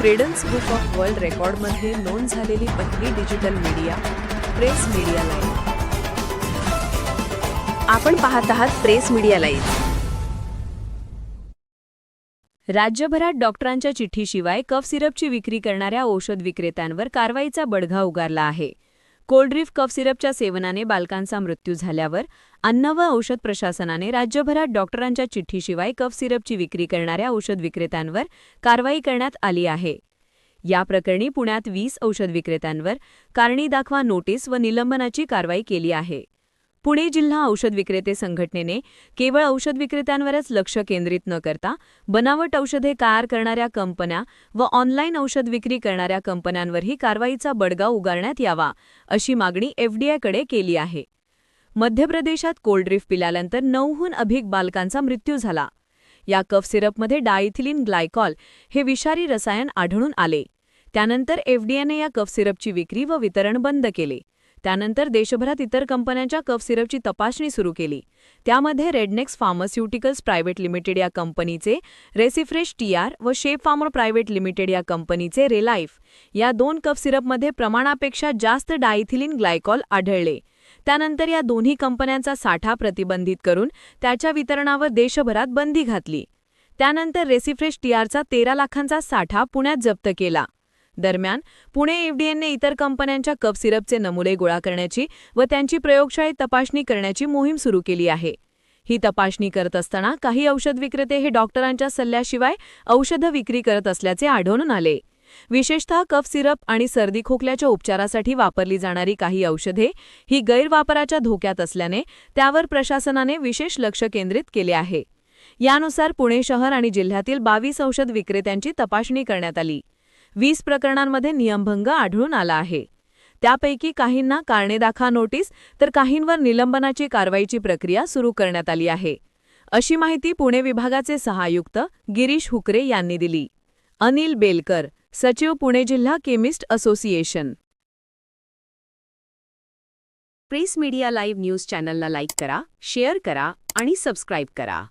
Credence book of world रेकॉर्डमध्ये नोंद झालेली पहिली digital media press media live आपण पाहत आहात प्रेस मीडिया लाईव्ह राज्यभरात डॉक्टरांच्या चिठ्ठीशिवाय कफ सिरपची विक्री करणाऱ्या औषध विक्रेत्यांवर कारवाईचा बडगा उगारला आहे. कोल्ड्रीफ कफ सिरपच्या सेवनाने बालकांचा मृत्यू झाल्यावर अन्न व औषध प्रशासनाने राज्यभरात डॉक्टरांच्या चिठ्ठीशिवाय कफ सिरपची विक्री करणाऱ्या औषध विक्रेत्यांवर कारवाई करण्यात आली आहे. या प्रकरणी पुण्यात वीस औषध विक्रेत्यांवर कारणी दाखवा नोटीस व निलंबनाची कारवाई केली आहे. पुणे जिल्हा औषध विक्रेते संघटनेने केवळ औषध विक्रेत्यांवरच लक्ष केंद्रित न करता बनावट औषधे तयार करणाऱ्या कंपन्या व ऑनलाईन औषध विक्री करणाऱ्या कंपन्यांवरही कारवाईचा बडगा उगारण्यात यावा अशी मागणी एफडीआयकडे केली आहे. मध्य प्रदेशात कोल्ड्रिफ पिल्यानंतर नऊहून अधिक बालकांचा मृत्यू झाला. या कफ सिरपमध्ये डायथिलिन ग्लायकॉल हे विषारी रसायन आढळून आले. त्यानंतर एफडीएने या कफ सिरपची विक्री व वितरण बंद केले. त्यानंतर देशभरात इतर कंपन्यांच्या कफ सिरपची तपासणी सुरू केली. त्यामध्ये रेडनेक्स फार्मास्युटिकल्स प्रायव्हेट लिमिटेड या कंपनीचे रेसिफ्रेश टीआर व शेप फार्मर प्रायव्हेट लिमिटेड या कंपनीचे रेलाईफ या दोन कफ सिरपमध्ये प्रमाणापेक्षा जास्त डायथिलीन ग्लायकॉल आढळले. त्यानंतर या दोन्ही कंपन्यांचा साठा प्रतिबंधित करून त्याच्या वितरणावर देशभरात बंदी घातली. त्यानंतर रेसिफ्रेश टीआरचा तेरा लाखांचा साठा पुण्यात जप्त केला. दरम्यान पुणे एफडीएनने इतर कंपन्यांच्या कप सिरपचे नमुने गोळा करण्याची व त्यांची प्रयोगशाळेत तपासणी करण्याची मोहीम सुरू केली आहे. ही तपासणी करत असताना काही औषध विक्रेते हे डॉक्टरांच्या सल्ल्याशिवाय औषधं विक्री करत असल्याचे आढळून आले. विशेषतः कफ सिरप आणि सर्दी खोकल्याच्या उपचारासाठी वापरली जाणारी काही औषधे ही गैरवापराच्या धोक्यात असल्याने त्यावर प्रशासनाने विशेष लक्ष केंद्रित केले आहे. यानुसार पुणे शहर आणि जिल्ह्यातील बावीस औषध विक्रेत्यांची तपासणी करण्यात आली. वीस प्रकरणांमध्ये नियमभंग आढळून आला आहे. त्यापैकी काहींना कारणे दाखा नोटीस तर काहींवर निलंबनाची कारवाईची प्रक्रिया सुरू करण्यात आली आहे. अशी माहिती पुणे विभागाचे सहायुक्त गिरीश हुकरे यांनी दिली. अनिल बेलकर सचिव पुणे जिल्हा chemist association. Press media live news चॅनलला लाईक करा शेअर करा आणि सबस्क्राईब करा.